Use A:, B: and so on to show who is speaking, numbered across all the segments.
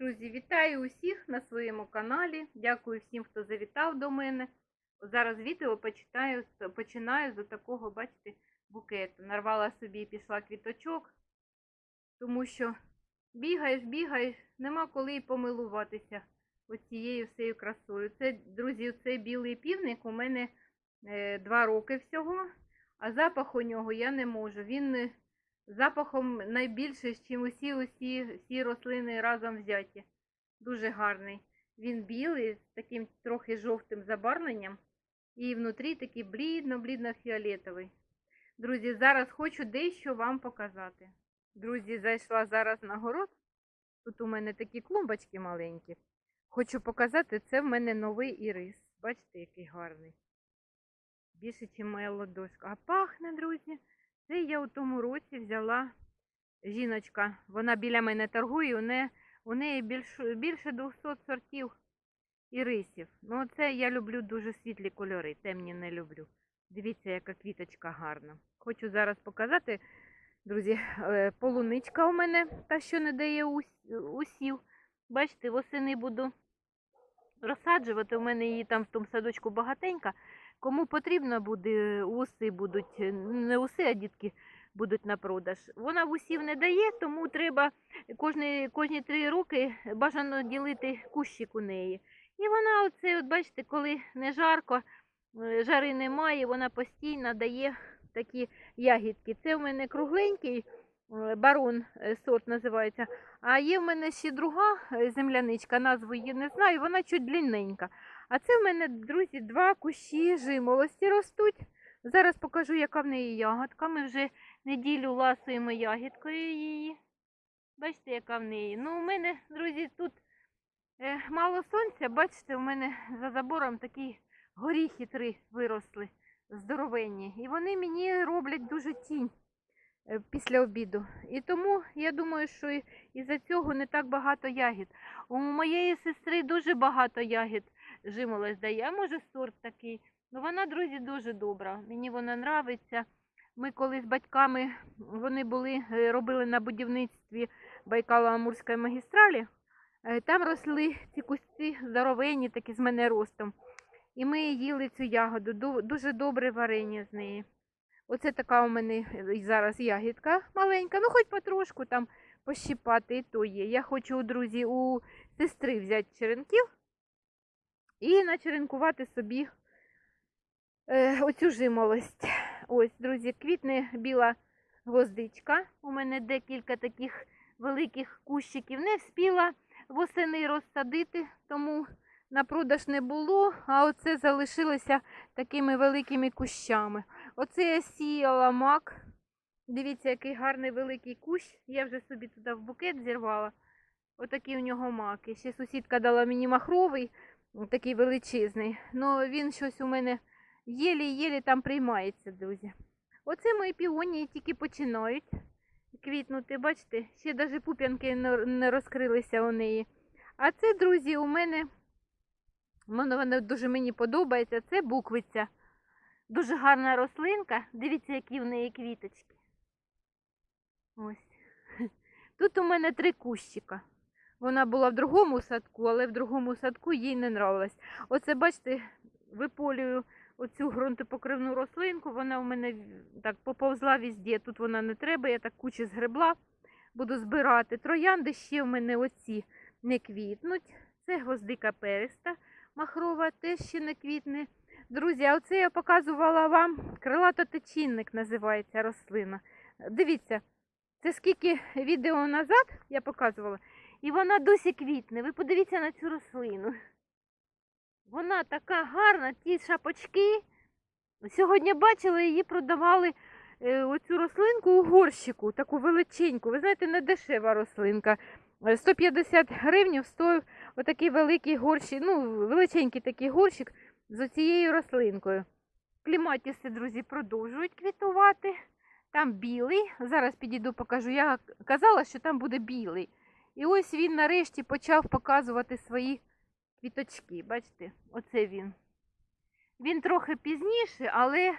A: Друзі, вітаю усіх на своєму каналі. Дякую всім, хто завітав до мене. Зараз відео почитаю, починаю з такого, бачите, букету. Нарвала собі і пішла квіточок, тому що бігаєш, бігаєш, нема коли і помилуватися оцією всією красою. Це, друзі, цей білий півник у мене е, два роки всього, а запах у нього я не можу. Він е, запахом найбільше, ніж усі, усі всі рослини разом взяті. Дуже гарний. Він білий, з таким трохи жовтим забарвленням. І внутрі такий блідно-блідно-фіолетовий. Друзі, зараз хочу дещо вам показати. Друзі, зайшла зараз на город. Тут у мене такі клумбочки маленькі. Хочу показати, це в мене новий ірис. Бачите, який гарний. Більше, ніж моя ладошка. А пахне, друзі. Це я у тому році взяла жіночка. Вона біля мене торгує, у неї, у неї більш, більше 200 сортів ірисів. Ну, це я люблю дуже світлі кольори, темні не люблю. Дивіться, яка квіточка гарна. Хочу зараз показати, друзі, е, полуничка у мене, та що не дає усів. Бачите, восени буду розсаджувати. У мене її там в тому садочку багатенька. Кому потрібно буде, уси будуть, е, не уси, а дітки будуть на продаж. Вона вусів не дає, тому треба кожні, кожні три роки бажано ділити кущик у неї. І вона, оце, от бачите, коли не жарко, е, жари немає, вона постійно дає такі ягідки. Це в мене кругленький барон е, сорт називається. А є в мене ще друга е, земляничка, назву її не знаю, вона чуть длинненька. А це в мене, друзі, два кущі жимолості ростуть. Зараз покажу, яка в неї ягодка. Ми вже неділю ласуємо ягідкою її. Бачите, яка в неї. Ну, у мене, друзі, тут е, мало сонця. Бачите, у мене за забором такі горіхи три виросли здоровенні. І вони мені роблять дуже тінь е, після обіду. І тому я думаю, що із-за цього не так багато ягід. У моєї сестри дуже багато ягід жимолось дає. Може сорт такий. Ну вона, друзі, дуже добра. Мені вона нравиться. Ми коли з батьками вони були, е, робили на будівництві Байкало-Амурської магістралі. е, Там росли ці кусти здоровенні, такі з мене ростом. І ми їли цю ягоду. Дуже добре варення з неї. Оце така у мене зараз ягідка маленька, ну хоч потрошку там пощипати, і то є. Я хочу, друзі, у сестри взяти черенків і начеренкувати собі е, оцю жимолость. Ось, друзі, квітне біла гвоздичка. У мене декілька таких великих кущиків. Не вспіла восени розсадити, тому на продаж не було, а оце залишилося такими великими кущами. Оце я сіяла мак. Дивіться, який гарний великий кущ. Я вже собі туди в букет зірвала. Отакий у нього мак. І ще сусідка дала мені махровий, такий величезний. Ну він щось у мене єлі-єлі там приймається, друзі. Оце мої піонії тільки починають квітнути. Бачите, ще навіть пуп'янки не розкрилися у неї. А це, друзі, у мене воно дуже мені подобається. Це буквиця. Дуже гарна рослинка. Дивіться, які в неї квіточки. Ось. Тут у мене три кущика. Вона була в другому садку, але в другому садку їй не нравилось. Оце, бачите, виполюю оцю ґрунтопокривну рослинку. Вона у мене так поповзла везде. Тут вона не треба, я так кучі згребла, буду збирати. Троянди ще в мене оці не квітнуть. Це гвоздика переста махрова, теж ще не квітне. Друзі, а оце я показувала вам крилатотечінник називається рослина. Дивіться, це скільки відео назад я показувала, і вона досі квітне. Ви подивіться на цю рослину. Вона така гарна, ті шапочки. Сьогодні бачила, її продавали е, оцю рослинку у горщику, таку величеньку. Ви знаєте, не дешева рослинка. Е, 150 гривень стоїв отакий великий горщик, ну, величенький такий горщик з оцією рослинкою. Кліматіси, друзі, продовжують квітувати. Там білий. Зараз підійду покажу. Я казала, що там буде білий. І ось він нарешті почав показувати свої квіточки. Бачите, оце він. Він трохи пізніше, але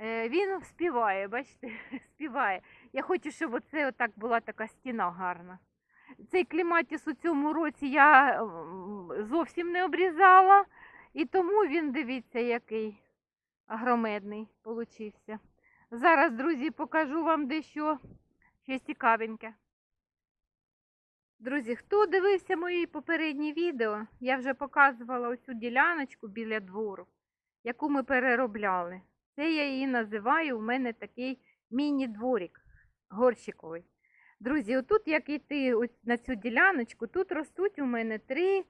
A: е, він співає, бачите, співає. Я хочу, щоб оце отак була така стіна гарна. цей кліматіс у цьому році я зовсім не обрізала. І тому він, дивіться, який агромедний получився. Зараз, друзі, покажу вам дещо щось цікавеньке. Друзі, хто дивився мої попередні відео, я вже показувала оцю діляночку біля двору, яку ми переробляли. Це я її називаю, у мене такий міні-дворик горщиковий. Друзі, отут, як йти ось на цю діляночку, тут ростуть у мене три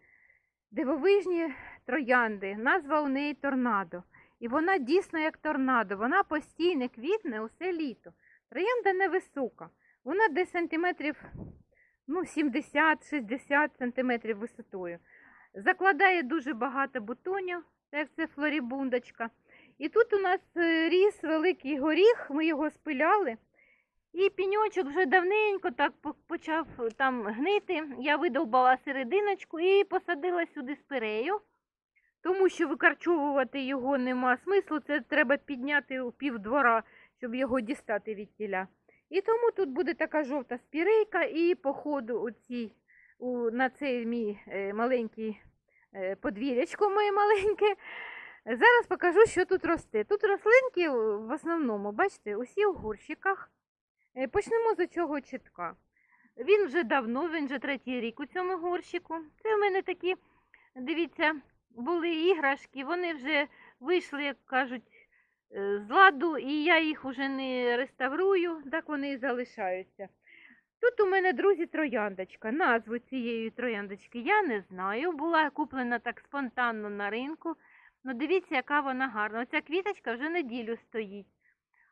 A: дивовижні троянди. Назва у неї торнадо. І вона дійсно як торнадо, вона постійно квітне усе літо. Троянда невисока. Вона десь сантиметрів ну, 70-60 сантиметрів висотою. Закладає дуже багато бутонів, це флорібундочка. І тут у нас е, ріс великий горіх, ми його спиляли. І піньочок вже давненько так почав е, там гнити. Я видовбала серединочку і посадила сюди спирею, тому що викарчовувати його нема смислу. Це треба підняти у пів двора, щоб його дістати від тіля. І тому тут буде така жовта спірейка, і по ходу у цій, у, на цей мій е, маленький е, подвір'ячко моє маленьке. Зараз покажу, що тут росте. Тут рослинки в основному, бачите, усі у горщиках. Е, Почнемо з цього чітка. Він вже давно, він вже третій рік у цьому горщику. Це в мене такі, дивіться, були іграшки, вони вже вийшли, як кажуть, е, з ладу, і я їх вже не реставрую, так вони і залишаються. Тут у мене, друзі, трояндочка. Назву цієї трояндочки я не знаю. Була куплена так спонтанно на ринку. Ну, дивіться, яка вона гарна. Оця квіточка вже неділю стоїть.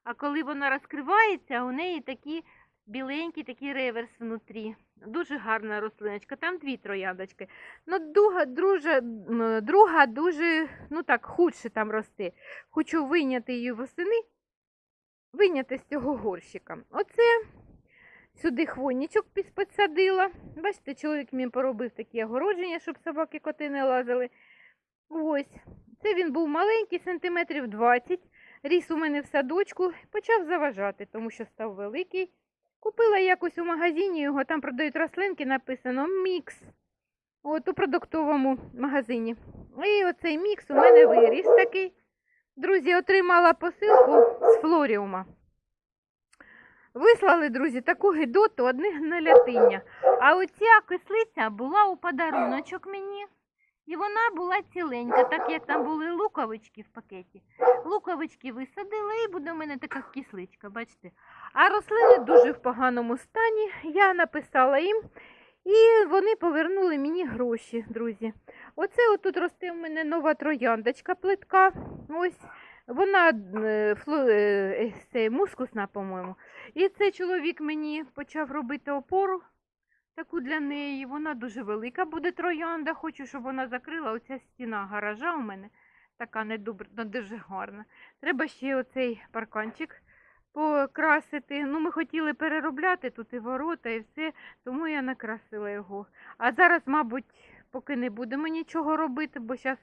A: А коли вона розкривається, у неї такі біленький такий реверс внутрі. Дуже гарна рослиночка. Там дві трояндочки. Ну, друга, дружа, друга дуже, ну так, худше там росте. Хочу вийняти її восени, вийняти з цього горщика. Оце сюди хвойничок підсадила. Бачите, чоловік мені поробив такі огородження, щоб собаки коти не лазили. Ось. Це він був маленький, сантиметрів 20. Ріс у мене в садочку, почав заважати, тому що став великий. Купила якось у магазині його, там продають рослинки, написано мікс. От у продуктовому магазині. І оцей мікс у мене виріс такий. Друзі, отримала посилку з флоріума. Вислали, друзі, таку гидоту, одне гнилятиння. А оця кислиця була у подаруночок мені. І вона була ціленька, так як там були луковички в пакеті. Луковички висадила і буде у мене така кисличка, бачите. А рослини дуже в поганому стані. Я написала їм, і вони повернули мені гроші, друзі. Оце отут росте в мене нова трояндочка плитка. Ось вона е, фло, е, це, мускусна, по-моєму. І цей чоловік мені почав робити опору таку для неї. Вона дуже велика буде троянда. Хочу, щоб вона закрила оця стіна гаража у мене. Така не добр- дуже гарна. Треба ще оцей парканчик покрасити. Ну, ми хотіли переробляти тут і ворота, і все, тому я накрасила його. А зараз, мабуть, поки не будемо нічого робити, бо зараз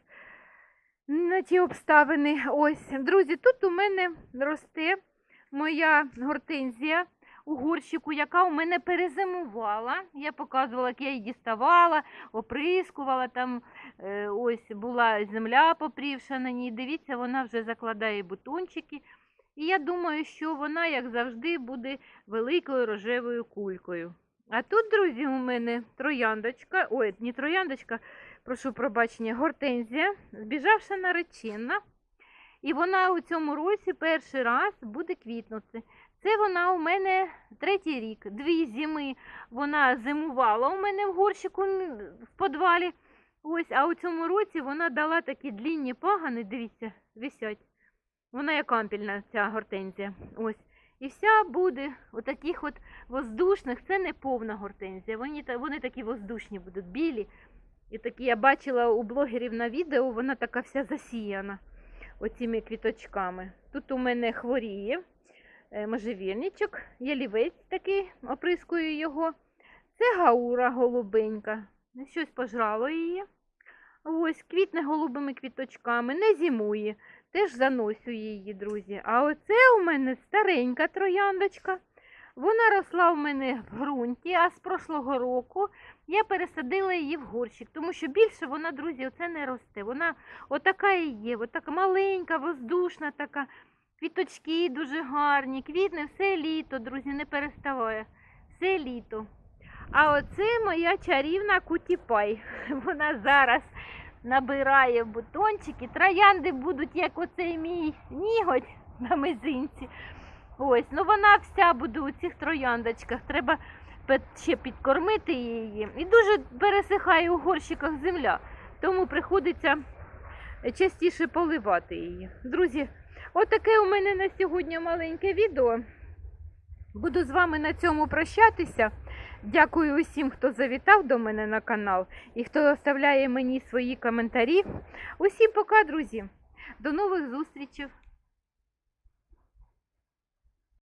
A: на ті обставини. Ось, друзі, тут у мене росте моя гортензія у горщику, яка у мене перезимувала. Я показувала, як я її діставала, оприскувала. Там е, ось була земля попрівша на ній. Дивіться, вона вже закладає бутончики. І я думаю, що вона, як завжди, буде великою рожевою кулькою. А тут, друзі, у мене трояндочка, ой, не трояндочка, прошу пробачення, гортензія, збіжавша наречена. І вона у цьому році перший раз буде квітнути. Це вона у мене третій рік. Дві зими вона зимувала у мене в горщику в подвалі. Ось, а у цьому році вона дала такі длінні пагани, дивіться, висять. Вона як ампільна, ця гортензія. Ось. І вся буде у таких от воздушних, це не повна гортензія. Вони, вони такі воздушні будуть, білі. І такі я бачила у блогерів на відео, вона така вся засіяна оціми квіточками. Тут у мене хворіє можжевільничок, ялівець такий, оприскую його. Це гаура голубенька. Щось пожрало її. Ось квітне голубими квіточками, не зимує. Теж заносю її, друзі. А оце у мене старенька трояндочка. Вона росла в мене в ґрунті, а з прошлого року я пересадила її в горщик, тому що більше вона, друзі, оце не росте. Вона отака і є, отака маленька, воздушна така. Квіточки дуже гарні, квітне все літо, друзі, не переставає. Все літо. А оце моя чарівна кутіпай. Вона зараз набирає бутончики. Троянди будуть, як оцей мій ніготь на мизинці. Ось, ну вона вся буде у цих трояндочках. Треба ще підкормити її. І дуже пересихає у горщиках земля, тому приходиться частіше поливати її. Друзі, отаке у мене на сьогодні маленьке відео. Буду з вами на цьому прощатися. Дякую усім, хто завітав до мене на канал і хто оставляє мені свої коментарі. Усім пока, друзі. До нових зустрічей.